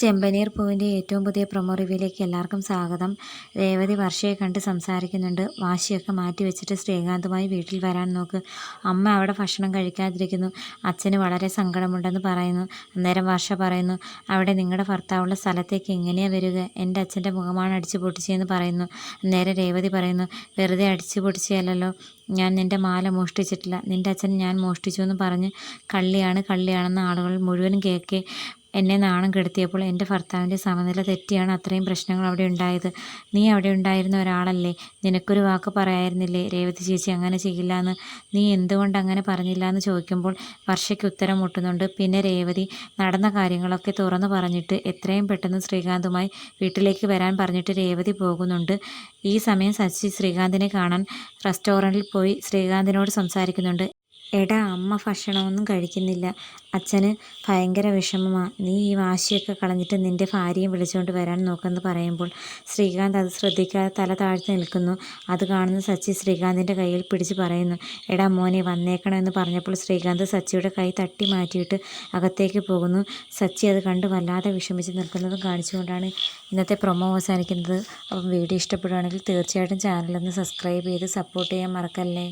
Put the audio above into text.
ചെമ്പനീർ പൂവിന്റെ ഏറ്റവും പുതിയ പ്രൊമോ റിവ്യൂയിലേക്ക് എല്ലാവർക്കും സ്വാഗതം. രേവതി വർഷയെ കണ്ട് സംസാരിക്കുന്നുണ്ട്. വാശിയൊക്കെ മാറ്റി വെച്ചിട്ട് ശ്രീകാന്തുമായി വീട്ടിൽ വരാൻ നോക്ക്. അമ്മ അവിടെ ഭക്ഷണം കഴിക്കാതിരിക്കുന്നു. അച്ഛന് വളരെ സങ്കടമുണ്ടെന്ന് പറയുന്നു. അന്നേരം വർഷ പറയുന്നു അവിടെ നിങ്ങളുടെ ഭർത്താവുള്ള സ്ഥലത്തേക്ക് എങ്ങനെയാണ് വരിക? എന്റെ അച്ഛന്റെ മുഖമാണ് അടിച്ചു പൊട്ടിച്ചതെന്ന് പറയുന്നു. അന്നേരം രേവതി പറയുന്നു വെറുതെ അടിച്ചു പൊട്ടിച്ചതല്ലോ ഞാൻ നിന്റെ മാല മോഷ്ടിച്ചിട്ടില്ല. നിന്റെ അച്ഛൻ ഞാൻ മോഷ്ടിച്ചു എന്ന് പറഞ്ഞ് കള്ളിയാണ് കള്ളിയാണെന്ന് ആളുകൾ മുഴുവനും കേൾക്കെ എന്നെ നാണം കെടുത്തിയപ്പോൾ എന്റെ ഭർത്താവിന്റെ സമനില തെറ്റിയാണ് അത്രയും പ്രശ്നങ്ങൾ അവിടെ ഉണ്ടായത്. നീ അവിടെ ഉണ്ടായിരുന്ന ഒരാളല്ലേ? നിനക്കൊരു വാക്ക് പറയായിരുന്നില്ലേ? രേവതി ചേച്ചി അങ്ങനെ ചെയ്യില്ല എന്ന് നീ എന്തുകൊണ്ട് അങ്ങനെ പറഞ്ഞില്ല എന്ന് ചോദിക്കുമ്പോൾ വർഷയ്ക്ക് ഉത്തരം മുട്ടുന്നുണ്ട്. പിന്നെ രേവതി നടന്ന കാര്യങ്ങളൊക്കെ തുറന്നു പറഞ്ഞിട്ട് എത്രയും പെട്ടെന്ന് ശ്രീകാന്തുമായി വീട്ടിലേക്ക് വരാൻ പറഞ്ഞിട്ട് രേവതി പോകുന്നുണ്ട്. ഈ സമയം സച്ചി ശ്രീകാന്തിനെ കാണാൻ റെസ്റ്റോറന്റിൽ പോയി ശ്രീകാന്തിനോട് സംസാരിക്കുന്നുണ്ട്. എടാ അമ്മ ഭക്ഷണമൊന്നും കഴിക്കുന്നില്ല. അച്ഛന് ഭയങ്കര വിഷമമാണ് നീ ഈ വാശിയൊക്കെ കളഞ്ഞിട്ട് നിന്റെ ഭാര്യയും വിളിച്ചുകൊണ്ട് വരാൻ നോക്കുമെന്ന് പറയുമ്പോൾ ശ്രീകാന്ത് അത് ശ്രദ്ധിക്കാതെ തല താഴ്ത്തി നിൽക്കുന്നു. അത് കാണുന്ന സച്ചി ശ്രീകാന്തിന്റെ കയ്യിൽ പിടിച്ച് പറയുന്നു എടാ മോനെ വന്നേക്കണമെന്ന് പറഞ്ഞപ്പോൾ ശ്രീകാന്ത് സച്ചിയുടെ കൈ തട്ടി മാറ്റിയിട്ട് അകത്തേക്ക് പോകുന്നു. സച്ചി അത് കണ്ട് വല്ലാതെ വിഷമിച്ച് നിൽക്കുന്നതും കാണിച്ചുകൊണ്ടാണ് ഇന്നത്തെ പ്രൊമോ അവസാനിക്കുന്നത്. അപ്പം വീഡിയോ ഇഷ്ടപ്പെടുകയാണെങ്കിൽ തീർച്ചയായിട്ടും ചാനലൊന്ന് സബ്സ്ക്രൈബ് ചെയ്ത് സപ്പോർട്ട് ചെയ്യാൻ മറക്കല്ലേ?